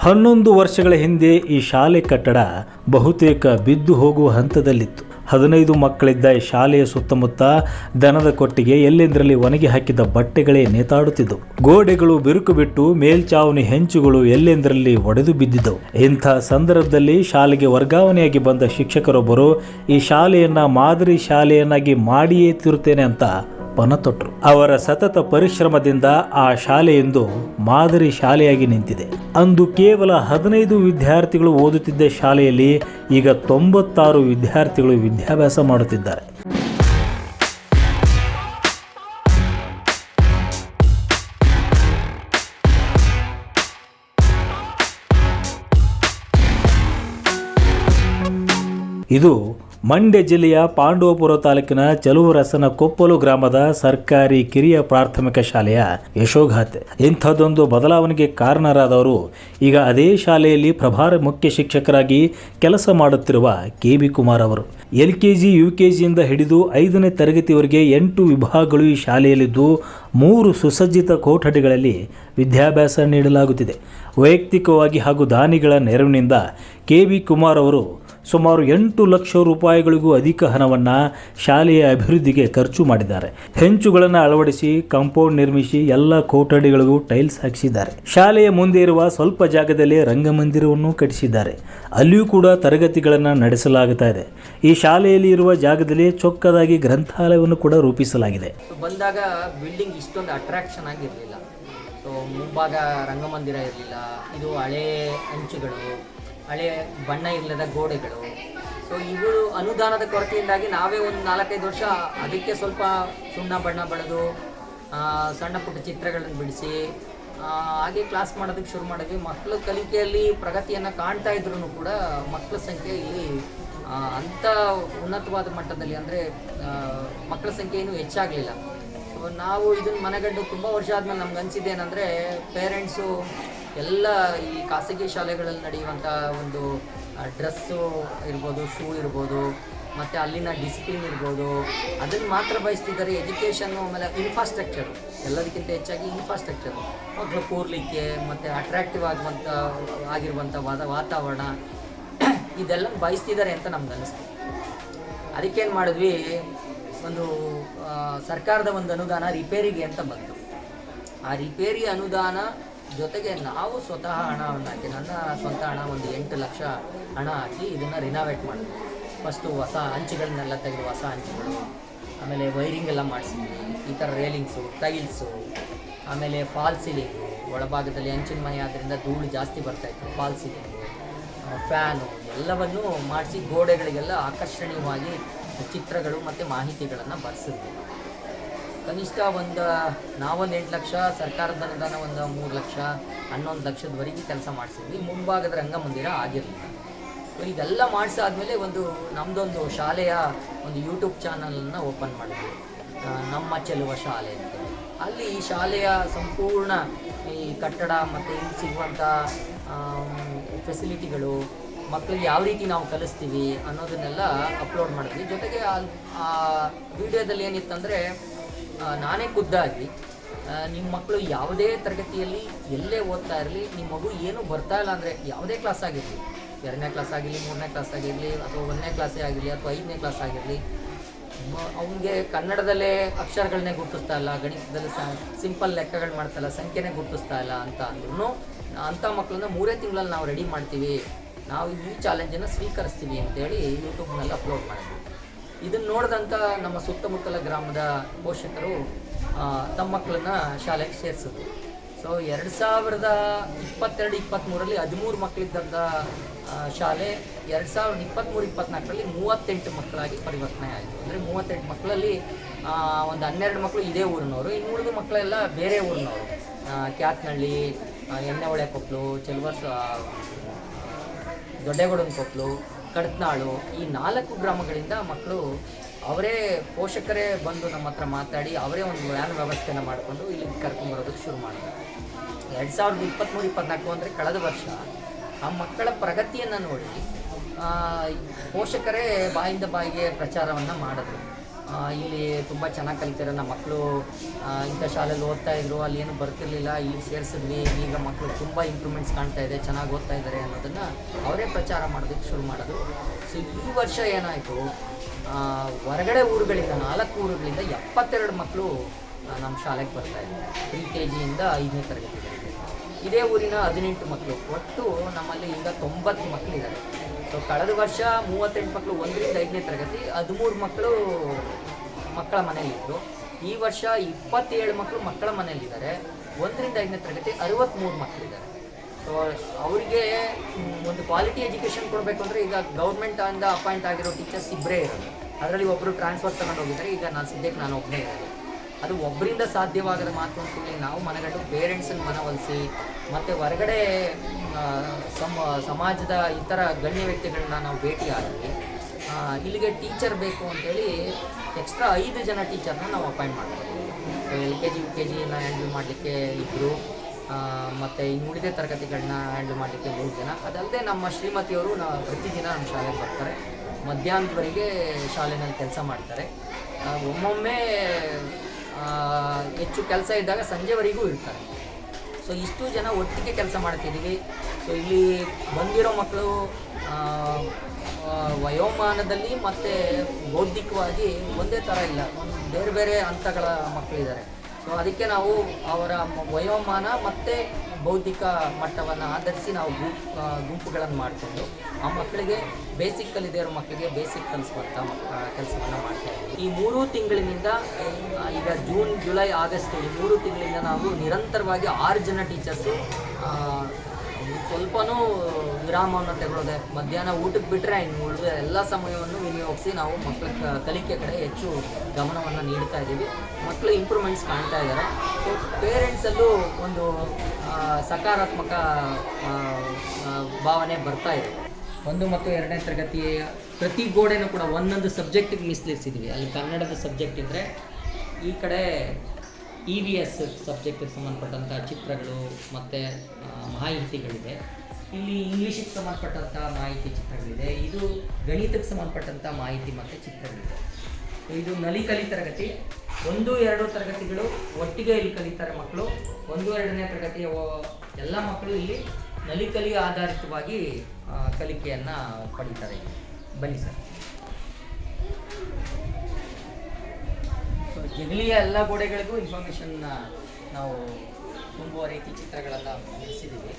ಹನ್ನೊಂದು ವರ್ಷಗಳ ಹಿಂದೆ ಈ ಶಾಲೆ ಕಟ್ಟಡ ಬಹುತೇಕ ಬಿದ್ದು ಹೋಗುವ ಹಂತದಲ್ಲಿತ್ತು. ಹದಿನೈದು ಮಕ್ಕಳಿದ್ದ ಈ ಶಾಲೆಯ ಸುತ್ತಮುತ್ತ ದನದ ಕೊಟ್ಟಿಗೆ ಎಲ್ಲೆಂದರಲ್ಲಿ ಒಣಗಿ ಹಾಕಿದ ಬಟ್ಟೆಗಳೇ ನೇತಾಡುತ್ತಿದ್ದವು. ಗೋಡೆಗಳು ಬಿರುಕು ಬಿಟ್ಟು ಮೇಲ್ಚಾವಣಿ ಹೆಂಚುಗಳು ಎಲ್ಲೆಂದರಲ್ಲಿ ಒಡೆದು ಬಿದ್ದಿದ್ದವು. ಇಂಥ ಸಂದರ್ಭದಲ್ಲಿ ಶಾಲೆಗೆ ವರ್ಗಾವಣೆಯಾಗಿ ಬಂದ ಶಿಕ್ಷಕರೊಬ್ಬರು, ಈ ಶಾಲೆಯನ್ನು ಮಾದರಿ ಶಾಲೆಯನ್ನಾಗಿ ಮಾಡಿಯೇ ತಿರುತ್ತೇನೆ ಅಂತ ಪಣ ತೊಟ್ಟರು ಅವರ ಸತತ ಪರಿಶ್ರಮದಿಂದ ಆ ಶಾಲೆಯೊಂದು ಮಾದರಿ ಶಾಲೆಯಾಗಿ ನಿಂತಿದೆ. ಅಂದು ಕೇವಲ ಹದಿನೈದು ವಿದ್ಯಾರ್ಥಿಗಳು ಓದುತ್ತಿದ್ದ ಶಾಲೆಯಲ್ಲಿ ಈಗ ತೊಂಬತ್ತಾರು ವಿದ್ಯಾರ್ಥಿಗಳು ವಿದ್ಯಾಭ್ಯಾಸ ಮಾಡುತ್ತಿದ್ದಾರೆ. ಇದು ಮಂಡ್ಯ ಜಿಲ್ಲೆಯ ಪಾಂಡವಪುರ ತಾಲೂಕಿನ ಚಲುವರಸನ ಕೊಪ್ಪಲು ಗ್ರಾಮದ ಸರ್ಕಾರಿ ಕಿರಿಯ ಪ್ರಾಥಮಿಕ ಶಾಲೆಯ ಯಶೋಗಾಥೆ. ಇಂಥದ್ದೊಂದು ಬದಲಾವಣೆಗೆ ಕಾರಣರಾದವರು ಈಗ ಅದೇ ಶಾಲೆಯಲ್ಲಿ ಪ್ರಭಾರ ಮುಖ್ಯ ಶಿಕ್ಷಕರಾಗಿ ಕೆಲಸ ಮಾಡುತ್ತಿರುವ ಕೆ ಬಿ ಕುಮಾರ್ ಅವರು. L K G U K ಜಿಯಿಂದ ಹಿಡಿದು ಐದನೇ ತರಗತಿವರೆಗೆ ಎಂಟು ವಿಭಾಗಗಳು ಈ ಶಾಲೆಯಲ್ಲಿದ್ದು ಮೂರು ಸುಸಜ್ಜಿತ ಕೋಠಡಿಗಳಲ್ಲಿ ವಿದ್ಯಾಭ್ಯಾಸ ನೀಡಲಾಗುತ್ತಿದೆ. ವೈಯಕ್ತಿಕವಾಗಿ ಹಾಗೂ ದಾನಿಗಳ ನೆರವಿನಿಂದ ಕೆ ಬಿ ಕುಮಾರ್ ಅವರು ಸುಮಾರು ಎಂಟು ಲಕ್ಷ ರೂಪಾಯಿಗಳಿಗೂ ಅಧಿಕ ಹಣವನ್ನು ಶಾಲೆಯ ಅಭಿವೃದ್ಧಿಗೆ ಖರ್ಚು ಮಾಡಿದ್ದಾರೆ. ಹೆಂಚುಗಳನ್ನು ಅಳವಡಿಸಿ, ಕಾಂಪೌಂಡ್ ನಿರ್ಮಿಸಿ ಎಲ್ಲ ಕೊಠಡಿಗಳಿಗೂ ಟೈಲ್ಸ್ ಹಾಕಿಸಿದ್ದಾರೆ. ಶಾಲೆಯ ಮುಂದೆ ಇರುವ ಸ್ವಲ್ಪ ಜಾಗದಲ್ಲಿ ರಂಗಮಂದಿರವನ್ನು ಕಟ್ಟಿಸಿದ್ದಾರೆ. ಅಲ್ಲಿಯೂ ಕೂಡ ತರಗತಿಗಳನ್ನು ನಡೆಸಲಾಗುತ್ತಾ ಇದೆ. ಈ ಶಾಲೆಯಲ್ಲಿ ಇರುವ ಜಾಗದಲ್ಲಿ ಚೊಕ್ಕದಾಗಿ ಗ್ರಂಥಾಲಯವನ್ನು ಕೂಡ ರೂಪಿಸಲಾಗಿದೆ. ಬಂದಾಗ ಬಿಲ್ಡಿಂಗ್ ಇಷ್ಟೊಂದು ಅಟ್ರಾಕ್ಷನ್ ಆಗಿರಲಿಲ್ಲ. ಮುಂಭಾಗ ರಂಗಮಂದಿರ ಇರಲಿಲ್ಲ. ಇದು ಹಳೆ ಅಂಚುಗಳು ಹಳೆ ಬಣ್ಣ ಇಲ್ಲದ ಗೋಡೆಗಳು. ಸೊ ಇವರು ಅನುದಾನದ ಕೊರತೆಯಿಂದಾಗಿ ನಾವೇ ಒಂದು ನಾಲ್ಕೈದು ವರ್ಷ ಅದಕ್ಕೆ ಸ್ವಲ್ಪ ಸುಣ್ಣ ಬಣ್ಣ ಬಳಿದು ಸಣ್ಣ ಪುಟ್ಟ ಚಿತ್ರಗಳನ್ನು ಬಿಡಿಸಿ ಹಾಗೆ ಕ್ಲಾಸ್ ಮಾಡೋದಕ್ಕೆ ಶುರು ಮಾಡಿದ್ವಿ. ಮಕ್ಕಳ ಕಲಿಕೆಯಲ್ಲಿ ಪ್ರಗತಿಯನ್ನು ಕಾಣ್ತಾ ಇದ್ರೂ ಕೂಡ ಮಕ್ಕಳ ಸಂಖ್ಯೆ ಇಲ್ಲಿ ಅಂಥ ಉನ್ನತವಾದ ಮಟ್ಟದಲ್ಲಿ ಅಂದರೆ ಮಕ್ಕಳ ಸಂಖ್ಯೆ ಏನೂ ಹೆಚ್ಚಾಗಲಿಲ್ಲ. ನಾವು ಇದನ್ನು ಮನೆಗಂಡು ತುಂಬ ವರ್ಷ ಆದಮೇಲೆ ನಮ್ಗೆ ಅನಿಸಿದ್ದೇನೆಂದರೆ ಪೇರೆಂಟ್ಸು ಎಲ್ಲ ಈ ಖಾಸಗಿ ಶಾಲೆಗಳಲ್ಲಿ ನಡೆಯುವಂಥ ಒಂದು ಡ್ರೆಸ್ಸು ಇರ್ಬೋದು ಶೂ ಇರ್ಬೋದು, ಮತ್ತು ಅಲ್ಲಿನ ಡಿಸಿಪ್ಲಿನ್ ಇರ್ಬೋದು, ಅದನ್ನು ಮಾತ್ರ ಬಯಸ್ತಿದ್ದಾರೆ ಎಜುಕೇಷನ್ನು ಆಮೇಲೆ ಇನ್ಫ್ರಾಸ್ಟ್ರಕ್ಚರು ಎಲ್ಲದಕ್ಕಿಂತ ಹೆಚ್ಚಾಗಿ ಇನ್ಫ್ರಾಸ್ಟ್ರಕ್ಚರು ಮಕ್ಕಳು ಕೂರಲಿಕ್ಕೆ, ಮತ್ತು ಅಟ್ರಾಕ್ಟಿವ್ ಆಗುವಂಥ ಆಗಿರುವಂಥ ವಾದ, ವಾತಾವರಣ, ಇದೆಲ್ಲ ಬಯಸ್ತಿದ್ದಾರೆ ಅಂತ ನಮ್ಗೆ ಅನಿಸ್ತು. ಅದಕ್ಕೇನು ಮಾಡಿದ್ವಿ? ಒಂದು ಸರ್ಕಾರದ ಒಂದು ಅನುದಾನ ರಿಪೇರಿಗೆ ಅಂತ ಬಂತು. ಆ ರಿಪೇರಿ ಅನುದಾನ ಜೊತೆಗೆ ನಾವು ಸ್ವತಃ ಹಣವನ್ನು ಹಾಕಿ, ನನ್ನ ಸ್ವಂತ ಹಣ ಒಂದು ಎಂಟು ಲಕ್ಷ ಹಣ ಹಾಕಿ ಇದನ್ನು ರಿನೋವೇಟ್ ಮಾಡಿದ್ವಿ. ಫಸ್ಟು ಹೊಸ ಹಂಚುಗಳನ್ನೆಲ್ಲ ತೆಗೆದು ಹೊಸ ಹಂಚುಗಳು ಆಮೇಲೆ ವೈರಿಂಗ್ ಎಲ್ಲ ಮಾಡಿಸಿದ್ವಿ. ಈ ಥರ ರೇಲಿಂಗ್ಸು ಟೈಲ್ಸು ಆಮೇಲೆ ಫಾಲ್ ಸೀಲಿಂಗು ಒಳಭಾಗದಲ್ಲಿ ಹಂಚಿನ ಮನೆ ಆದ್ದರಿಂದ ಧೂಳು ಜಾಸ್ತಿ ಬರ್ತಾಯಿತ್ತು ಫಾಲ್ ಸೀಲಿಂಗು ಫ್ಯಾನು ಎಲ್ಲವನ್ನೂ ಮಾಡಿಸಿ ಗೋಡೆಗಳಿಗೆಲ್ಲ ಆಕರ್ಷಣೀಯವಾಗಿ ಚಿತ್ರಗಳು ಮತ್ತು ಮಾಹಿತಿಗಳನ್ನು ಬರೆಸಿದ್ವಿ. ಕನಿಷ್ಠ ಒಂದು, ನಾವೊಂದು ಎಂಟು ಲಕ್ಷ, ಸರ್ಕಾರದ ಅನುದಾನ ಒಂದು ಮೂರು ಲಕ್ಷ, ಹನ್ನೊಂದು ಲಕ್ಷದವರೆಗೆ ಕೆಲಸ ಮಾಡಿಸಿದ್ವಿ. ಮುಂಭಾಗದ ರಂಗಮಂದಿರ ಆಗಿರಲಿಲ್ಲ. ಇದೆಲ್ಲ ಮಾಡಿಸಾದ್ಮೇಲೆ ಒಂದು ನಮ್ಮದೊಂದು ಶಾಲೆಯ ಒಂದು ಯೂಟ್ಯೂಬ್ ಚಾನಲನ್ನು ಓಪನ್ ಮಾಡಿದ್ವಿ. ನಮ್ಮ ಚೆಲುವ ಶಾಲೆ ಅಂತ. ಅಲ್ಲಿ ಈ ಶಾಲೆಯ ಸಂಪೂರ್ಣ ಈ ಕಟ್ಟಡ ಮತ್ತು ಇಲ್ಲಿ ಸಿಗುವಂಥ ಫೆಸಿಲಿಟಿಗಳು ಮಕ್ಕಳಿಗೆ ಯಾವ ರೀತಿ ನಾವು ಕಲಿಸ್ತೀವಿ ಅನ್ನೋದನ್ನೆಲ್ಲ ಅಪ್ಲೋಡ್ ಮಾಡಿದ್ವಿ. ಜೊತೆಗೆ ಆ ವಿಡಿಯೋದಲ್ಲಿ ಏನಿತ್ತಂದರೆ ನಾನೇ ಖುದ್ದಾಗಿ ನಿಮ್ಮ ಮಕ್ಕಳು ಯಾವುದೇ ತರಗತಿಯಲ್ಲಿ ಎಲ್ಲೇ ಓದ್ತಾ ಇರಲಿ ನಿಮ್ಮ ಮಗು ಏನೂ ಬರ್ತಾ ಇಲ್ಲ ಅಂದರೆ ಯಾವುದೇ ಕ್ಲಾಸ್ ಆಗಿರಲಿ, ಎರಡನೇ ಕ್ಲಾಸ್ ಆಗಿರಲಿ, ಮೂರನೇ ಕ್ಲಾಸ್ ಆಗಿರಲಿ, ಅಥವಾ ಒಂದನೇ ಕ್ಲಾಸೇ ಆಗಿರಲಿ, ಅಥವಾ ಐದನೇ ಕ್ಲಾಸ್ ಆಗಿರಲಿ ಅವನಿಗೆ ಕನ್ನಡದಲ್ಲೇ ಅಕ್ಷರಗಳನ್ನೇ ಗುರುತಿಸ್ತಾ ಇಲ್ಲ, ಗಣಿತದಲ್ಲಿ ಸಿಂಪಲ್ ಲೆಕ್ಕಗಳು ಮಾಡ್ತಾ ಇಲ್ಲ, ಸಂಖ್ಯೆನೇ ಗುರುತಿಸ್ತಾ ಇಲ್ಲ ಅಂತ ಅಂದ್ರೂ ಅಂಥ ಮಕ್ಕಳನ್ನ ಮೂರೇ ತಿಂಗಳಲ್ಲಿ ನಾವು ರೆಡಿ ಮಾಡ್ತೀವಿ. ನಾವು ಈ ಚಾಲೆಂಜನ್ನು ಸ್ವೀಕರಿಸ್ತೀವಿ ಅಂತೇಳಿ ಯೂಟ್ಯೂಬ್ನಲ್ಲಿ ಅಪ್ಲೋಡ್ ಮಾಡಿದ್ವಿ. ಇದನ್ನು ನೋಡಿದಂಥ ನಮ್ಮ ಸುತ್ತಮುತ್ತಲ ಗ್ರಾಮದ ಪೋಷಕರು ತಮ್ಮ ಮಕ್ಕಳನ್ನ ಶಾಲೆಗೆ ಸೇರಿಸಿದ್ರು. ಸೊ ಎರಡು ಸಾವಿರದ ಇಪ್ಪತ್ತೆರಡು ಇಪ್ಪತ್ತ್ಮೂರಲ್ಲಿ ಹದಿಮೂರು ಮಕ್ಕಳಿದ್ದಂಥ ಶಾಲೆ ಎರಡು ಸಾವಿರದ ಇಪ್ಪತ್ತ್ಮೂರು ಇಪ್ಪತ್ತ್ನಾಲ್ಕರಲ್ಲಿ ಮೂವತ್ತೆಂಟು ಮಕ್ಕಳಾಗಿ ಪರಿವರ್ತನೆ ಆಯಿತು. ಅಂದರೆ ಮೂವತ್ತೆಂಟು ಮಕ್ಕಳಲ್ಲಿ ಒಂದು ಹನ್ನೆರಡು ಮಕ್ಕಳು ಇದೇ ಊರಿನವರು ಇನ್ನು ಉಳಿದ ಮಕ್ಕಳೆಲ್ಲ ಬೇರೆ ಊರಿನವರು. ಕ್ಯಾತ್ನಳ್ಳಿ ಎಣ್ಣೆ ಕೊಪ್ಪಲು ಚೆಲುವರ್ಸ ದೊಡ್ಡೇಗೌಡನ ಕೊಪ್ಪಲು ಕಡತ್ನಾಳು ಈ ನಾಲ್ಕು ಗ್ರಾಮಗಳಿಂದ ಮಕ್ಕಳು ಅವರೇ ಪೋಷಕರೇ ಬಂದು ನಮ್ಮ ಹತ್ರ ಮಾತಾಡಿ ಅವರೇ ಒಂದು ವ್ಯಾನ್ ವ್ಯವಸ್ಥೆನ ಮಾಡಿಕೊಂಡು ಇಲ್ಲಿ ಕರ್ಕೊಂಬರೋದಕ್ಕೆ ಶುರು ಮಾಡಿದ್ರು. ಎರಡು ಸಾವಿರದ ಇಪ್ಪತ್ತ್ಮೂರು ಇಪ್ಪತ್ನಾಲ್ಕು ಅಂದರೆ ಕಳೆದ ವರ್ಷ ಆ ಮಕ್ಕಳ ಪ್ರಗತಿಯನ್ನು ನೋಡಿ ಪೋಷಕರೇ ಬಾಯಿಂದ ಬಾಯಿಗೆ ಪ್ರಚಾರವನ್ನು ಮಾಡಿದ್ರು. ಇಲ್ಲಿ ತುಂಬ ಚೆನ್ನಾಗಿ ಕಲಿತಾರೆ ನಮ್ಮ ಮಕ್ಕಳು ಇಂಥ ಶಾಲೆಯಲ್ಲಿ ಓದ್ತಾ ಇದ್ರು, ಅಲ್ಲಿ ಏನು ಬರ್ತಿರ್ಲಿಲ್ಲ, ಇಲ್ಲಿ ಸೇರಿಸಿದ್ವಿ, ಈಗ ಮಕ್ಕಳು ತುಂಬ ಇಂಪ್ರೂವ್ಮೆಂಟ್ಸ್ ಕಾಣ್ತಾ ಇದೆ, ಚೆನ್ನಾಗಿ ಓದ್ತಾ ಇದ್ದಾರೆ ಅನ್ನೋದನ್ನು ಅವರೇ ಪ್ರಚಾರ ಮಾಡೋದಕ್ಕೆ ಶುರು ಮಾಡೋದು. ಸೊ ಈ ವರ್ಷ ಏನಾಯಿತು ಹೊರಗಡೆ ಊರುಗಳಿಂದ, ನಾಲ್ಕು ಊರುಗಳಿಂದ ಎಪ್ಪತ್ತೆರಡು ಮಕ್ಕಳು ನಮ್ಮ ಶಾಲೆಗೆ ಬರ್ತಾ ಇದ್ದಾರೆ. ಪ್ರಿ ಕೆ ಜಿಯಿಂದ ಐದನೇ ತರಗತಿಗಳಿಗೆ ಇದೇ ಊರಿನ ಹದಿನೆಂಟು ಮಕ್ಕಳು ಒಟ್ಟು ನಮ್ಮಲ್ಲಿ ಈಗ ತೊಂಬತ್ತು ಮಕ್ಕಳಿದ್ದಾರೆ ಸೊ ಕಳೆದ ವರ್ಷ ಮೂವತ್ತೆಂಟು ಮಕ್ಕಳು ಒಂದರಿಂದ ಐದನೇ ತರಗತಿ, ಹದಿಮೂರು ಮಕ್ಕಳು ಮಕ್ಕಳ ಮನೆಯಲ್ಲಿದ್ದರು ಈ ವರ್ಷ ಇಪ್ಪತ್ತೇಳು ಮಕ್ಕಳು ಮಕ್ಕಳ ಮನೆಯಲ್ಲಿದ್ದಾರೆ. ಒಂದರಿಂದ ಐದನೇ ತರಗತಿ ಅರವತ್ತ್ಮೂರು ಮಕ್ಕಳಿದ್ದಾರೆ ಸೊ ಅವರಿಗೆ ಒಂದು ಕ್ವಾಲಿಟಿ ಎಜುಕೇಷನ್ ಕೊಡಬೇಕು ಅಂದರೆ ಈಗ ಗೌರ್ಮೆಂಟ್ ಇಂದ ಅಪಾಯಿಂಟ್ ಆಗಿರೋ ಟೀಚರ್ಸ್ ಇಬ್ಬರೇ ಇರೋದು. ಅದರಲ್ಲಿ ಒಬ್ಬರು ಟ್ರಾನ್ಸ್ಫರ್ ತಗೊಂಡು ಹೋಗಿದ್ದಾರೆ. ಈಗ ನಾನು ಸದ್ಯಕ್ಕೆ ನಾನು ಒಬ್ಬನೇ ಇರೋದು. ಅದು ಒಬ್ಬರಿಂದ ಸಾಧ್ಯವಾಗದ ಮಾತು ಅಂತೇಳಿ ನಾವು ಮನೆಗಟ್ಟು ಪೇರೆಂಟ್ಸನ್ನು ಮನವೊಲಿಸಿ ಮತ್ತು ಹೊರಗಡೆ ಸಮ ಸಮಾಜದ ಇತರ ಗಣ್ಯ ವ್ಯಕ್ತಿಗಳನ್ನ ನಾವು ಭೇಟಿಯಾಗಿ ಆ, ಇಲ್ಲಿಗೆ ಟೀಚರ್ ಬೇಕು ಅಂತೇಳಿ ಎಕ್ಸ್ಟ್ರಾ ಐದು ಜನ ಟೀಚರ್ನ ನಾವು ಅಪಾಯಿಂಟ್ ಮಾಡ್ತೀವಿ L K G U K ಜಿನ ಹ್ಯಾಂಡಲ್ ಮಾಡಲಿಕ್ಕೆ ಇಬ್ಬರು ಮತ್ತು ಇನ್ನು ಉಳಿದ ತರಗತಿಗಳನ್ನ ಹ್ಯಾಂಡಲ್ ಮಾಡಲಿಕ್ಕೆ ಮೂರು ಜನ. ಅದಲ್ಲದೆ ನಮ್ಮ ಶ್ರೀಮತಿಯವರು ನಾ ಪ್ರತಿದಿನ ನಮ್ಮ ಶಾಲೆಗೆ ಬರ್ತಾರೆ. ಮಧ್ಯಾಹ್ನದವರೆಗೆ ಶಾಲೆನಲ್ಲಿ ಕೆಲಸ ಮಾಡ್ತಾರೆ. ಒಮ್ಮೊಮ್ಮೆ ಹೆಚ್ಚು ಕೆಲಸ ಇದ್ದಾಗ ಸಂಜೆವರೆಗೂ ಇರ್ತಾರೆ. ಸೊ ಇಷ್ಟು ಜನ ಒಟ್ಟಿಗೆ ಕೆಲಸ ಮಾಡ್ತಿದ್ದೀವಿ ಸೊ ಇಲ್ಲಿ ಬಂದಿರೋ ಮಕ್ಕಳು ವಯೋಮಾನದಲ್ಲಿ ಮತ್ತು ಬೌದ್ಧಿಕವಾಗಿ ಒಂದೇ ಥರ ಇಲ್ಲ. ಒಂದು ಬೇರೆ ಬೇರೆ ಹಂತಗಳ ಮಕ್ಕಳಿದ್ದಾರೆ. ಸೊ ಅದಕ್ಕೆ ನಾವು ಅವರ ವಯೋಮಾನ ಮತ್ತು ಬೌದ್ಧಿಕ ಮಟ್ಟವನ್ನು ಆಧರಿಸಿ ನಾವು ಗುಂಪು ಗುಂಪುಗಳನ್ನು ಮಾಡಿಕೊಂಡು ಆ ಮಕ್ಕಳಿಗೆ ಬೇಸಿಕ್ ಇರೋ ಮಕ್ಕಳಿಗೆ ಬೇಸಿಕ್ ಕಲಿಸುವಂಥ ಕೆಲಸವನ್ನು ಮಾಡ್ತಾ ಇದ್ದೀವಿ. ಈ ಮೂರು ತಿಂಗಳಿನಿಂದ ಈಗ ಜೂನ್, ಜುಲೈ, ಆಗಸ್ಟ್ ಈ ಮೂರು ತಿಂಗಳಿಂದ ನಾವು ನಿರಂತರವಾಗಿ ಆರು ಜನ ಟೀಚರ್ಸು ಸ್ವಲ್ಪನೂ ವಿರಾಮವನ್ನು ತಗೊಳ್ಳೋದೆ ಮಧ್ಯಾಹ್ನ ಊಟಕ್ಕೆ ಬಿಟ್ಟರೆ ಇನ್ನು ಉಳಿದ ಎಲ್ಲ ಸಮಯವನ್ನು ವಿನಿಯೋಗಿಸಿ ನಾವು ಮಕ್ಕಳ ಕಲಿಕೆ ಕಡೆ ಹೆಚ್ಚು ಗಮನವನ್ನು ನೀಡ್ತಾ ಇದ್ದೀವಿ. ಮಕ್ಕಳು ಇಂಪ್ರೂವ್ಮೆಂಟ್ಸ್ ಕಾಣ್ತಾ ಇದ್ದಾರೆ ಸೊ ಪೇರೆಂಟ್ಸಲ್ಲೂ ಒಂದು ಸಕಾರಾತ್ಮಕ ಭಾವನೆ ಬರ್ತಾ ಇದೆ. ಒಂದು ಮತ್ತು ಎರಡನೇ ತರಗತಿಯ ಪ್ರತಿ ಗೋಡೆನೂ ಕೂಡ ಒಂದೊಂದು ಸಬ್ಜೆಕ್ಟಿಗೆ ಮೀಸಲಿರಿಸಿದ್ವಿ ಅಲ್ಲಿ ಕನ್ನಡದ ಸಬ್ಜೆಕ್ಟ್ ಇದ್ದರೆ ಈ ಕಡೆ ಇ ವಿ ಎಸ್ ಸಬ್ಜೆಕ್ಟಿಗೆ ಸಂಬಂಧಪಟ್ಟಂಥ ಚಿತ್ರಗಳು ಮತ್ತು ಮಾಹಿತಿಗಳಿದೆ. ಇಲ್ಲಿ ಇಂಗ್ಲೀಷಿಗೆ ಸಂಬಂಧಪಟ್ಟಂಥ ಮಾಹಿತಿ ಚಿತ್ರಗಳಿದೆ. ಇದು ಗಣಿತಕ್ಕೆ ಸಂಬಂಧಪಟ್ಟಂಥ ಮಾಹಿತಿ ಮತ್ತು ಚಿತ್ರಗಳಿದೆ. ಇದು ನಲಿ ಕಲಿ ತರಗತಿ. ಒಂದು, ಎರಡು ತರಗತಿಗಳು ಒಟ್ಟಿಗೆ ಇಲ್ಲಿ ಕಲಿತಾರೆ ಮಕ್ಕಳು. ಒಂದು, ಎರಡನೇ ತರಗತಿಯ ಎಲ್ಲ ಮಕ್ಕಳು ಇಲ್ಲಿ ನಲಿಕಲಿ ಆಧಾರಿತವಾಗಿ ಕಲಿಕೆಯನ್ನು ಪಡೀತಾರೆ ಬನ್ನಿ ಸರ್. ಸೊ ಜಗಲಿಯ ಎಲ್ಲ ಗೋಡೆಗಳಿಗೂ ಇನ್ಫಾರ್ಮೇಷನ್ ನಾವು ತುಂಬುವ ರೀತಿ ಚಿತ್ರಗಳೆಲ್ಲ ಬಿಡಿಸಿದ್ದೀವಿ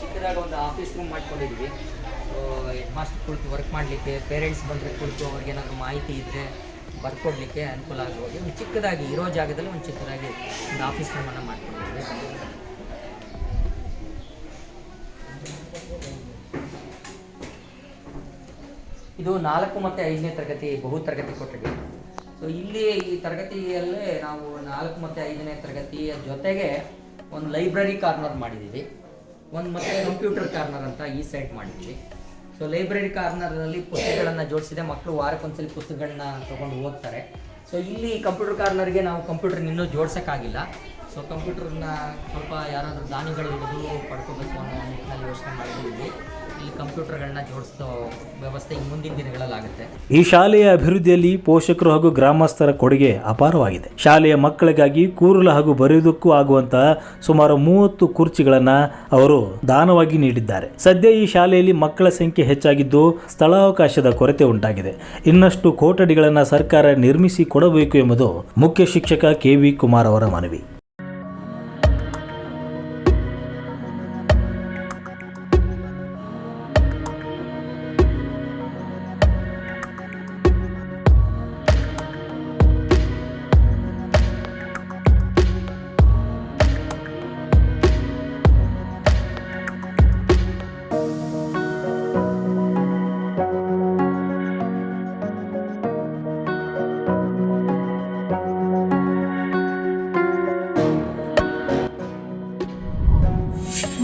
ಚಿಕ್ಕದಾಗ ಒಂದು ಆಫೀಸ್ ರೂಮ್ ಮಾಡ್ಕೊಂಡಿದ್ದೀವಿ. ಹೆಡ್ ಮಾಸ್ಟರ್ ಕುಳಿತು ವರ್ಕ್ ಮಾಡಲಿಕ್ಕೆ ಪೇರೆಂಟ್ಸ್ ಬಂದರೆ ಕುಳಿತು ಅವ್ರಿಗೆ ಏನಾದರೂ ಮಾಹಿತಿ ಇದ್ದರೆ ಬರ್ಕೊಡ್ಲಿಕ್ಕೆ ಅನುಕೂಲ ಆಗ್ಬೋದು ಚಿಕ್ಕದಾಗಿ, ಇರೋ ಜಾಗದಲ್ಲಿ ಒಂದು ಚಿಕ್ಕದಾಗಿ ಒಂದು ಆಫೀಸ್ ರೂಮನ್ನು ಮಾಡ್ಕೊಂಡಿದ್ದೀವಿ. ಇದು ನಾಲ್ಕು ಮತ್ತು ಐದನೇ ತರಗತಿ ಬಹು ತರಗತಿ ಕೊಟ್ಟಿದೆ. ಸೊ ಇಲ್ಲಿ ಈ ತರಗತಿಯಲ್ಲೇ ನಾವು ನಾಲ್ಕು ಮತ್ತು ಐದನೇ ತರಗತಿಯ ಜೊತೆಗೆ ಒಂದು ಲೈಬ್ರರಿ ಕಾರ್ನರ್ ಮಾಡಿದ್ದೀವಿ. ಒಂದು ಮತ್ತೆ ಕಂಪ್ಯೂಟರ್ ಕಾರ್ನರ್ ಅಂತ ಈ ಸೈಡ್ ಮಾಡಿದ್ವಿ. ಸೊ ಲೈಬ್ರರಿ ಕಾರ್ನರಲ್ಲಿ ಪುಸ್ತಕಗಳನ್ನು ಜೋಡಿಸಿದೆ. ಮಕ್ಕಳು ವಾರಕ್ಕೊಂದ್ಸಲ ಪುಸ್ತಕಗಳನ್ನ ತೊಗೊಂಡು ಹೋಗ್ತಾರೆ ಸೊ ಇಲ್ಲಿ ಕಂಪ್ಯೂಟರ್ ಕಾರ್ನರ್ಗೆ ನಾವು ಕಂಪ್ಯೂಟರ್ ಇನ್ನೂ ಜೋಡ್ಸೋಕ್ಕಾಗಿಲ್ಲ. ಸೊ ಕಂಪ್ಯೂಟರ್ನ ಸ್ವಲ್ಪ ಯಾರಾದರೂ ದಾನಿಗಳು ಪಡ್ಕೋಬೇಕು ಅನ್ನೋ ನಿಟ್ಟಿನಲ್ಲಿ ಯೋಚನೆ ಮಾಡಿದ್ದೀವಿ. ಇಲ್ಲಿ ಕಂಪ್ಯೂಟರ್ಗಳನ್ನ ಜೋಡಿಸೋ ವ್ಯವಸ್ಥೆ ಮುಂದಿನ ದಿನಗಳಲ್ಲಿ ಆಗುತ್ತೆ. ಈ ಶಾಲೆಯ ಅಭಿವೃದ್ಧಿಯಲ್ಲಿ ಪೋಷಕರು ಹಾಗೂ ಗ್ರಾಮಸ್ಥರ ಕೊಡುಗೆ ಅಪಾರವಾಗಿದೆ. ಶಾಲೆಯ ಮಕ್ಕಳಿಗಾಗಿ ಕೂರಲು ಹಾಗೂ ಬರೆಯುವುದಕ್ಕೂ ಆಗುವಂತಹ ಸುಮಾರು ಮೂವತ್ತು ಕುರ್ಚಿಗಳನ್ನ ಅವರು ದಾನವಾಗಿ ನೀಡಿದ್ದಾರೆ. ಸದ್ಯ ಈ ಶಾಲೆಯಲ್ಲಿ ಮಕ್ಕಳ ಸಂಖ್ಯೆ ಹೆಚ್ಚಾಗಿದ್ದು ಸ್ಥಳಾವಕಾಶದ ಕೊರತೆ ಉಂಟಾಗಿದೆ. ಇನ್ನಷ್ಟು ಕೊಠಡಿಗಳನ್ನು ಸರ್ಕಾರ ನಿರ್ಮಿಸಿ ಕೊಡಬೇಕು ಎಂಬುದು ಮುಖ್ಯ ಶಿಕ್ಷಕ ಕೆ ವಿ ಕುಮಾರ್ ಅವರ ಮನವಿ.